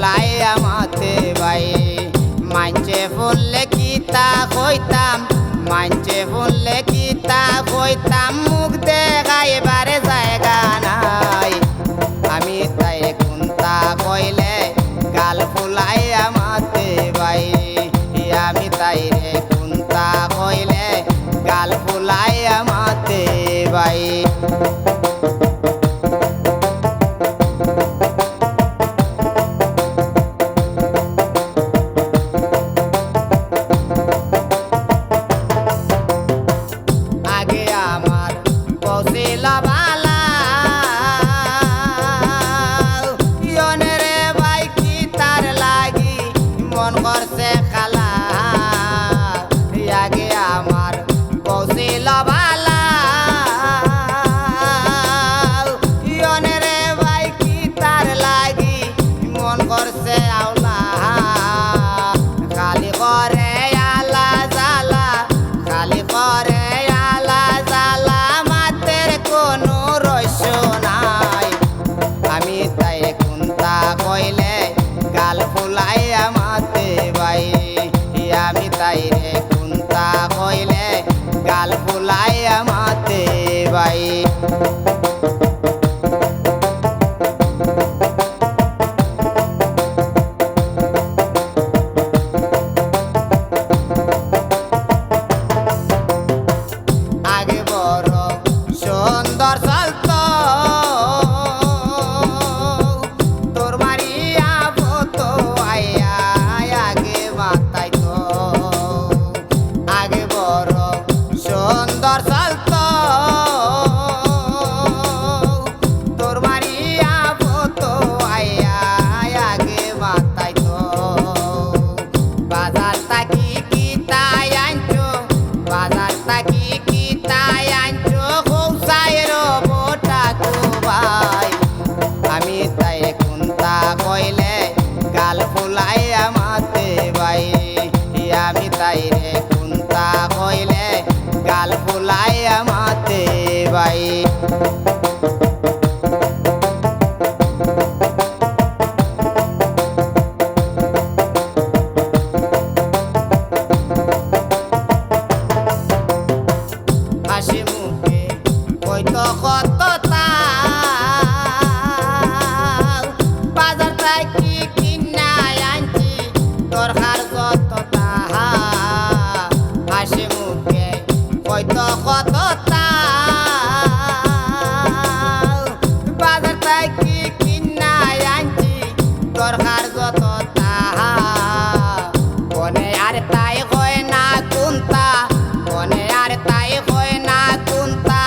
ফুলাই আমাতে বাই মাঞ্চে ফুললে কি তা হইতা? আমার কৌশিল বালা। ইয়নে রে ভাই কি তার লাগি? মন করছে আওলা। Shona. রে কুন্তা কইলে গাল ফুলাইয়া মাতে বাই। দরকার যত তাহা। মনে আর তাই হয় না কুন্তা, মনে আর তাই হয় না কুন্তা।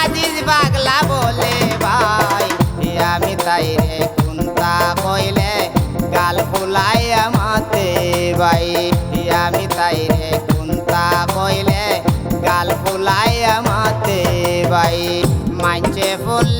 আজিজ পাগলা বলে ভাই আমি তাই রে কুন্তা কইলে গাল ফুলাই আমাতে ভাই। আমি তাই রে কুন্তা কইলে গাল ফুলাই আমাতে ভাই। ফুল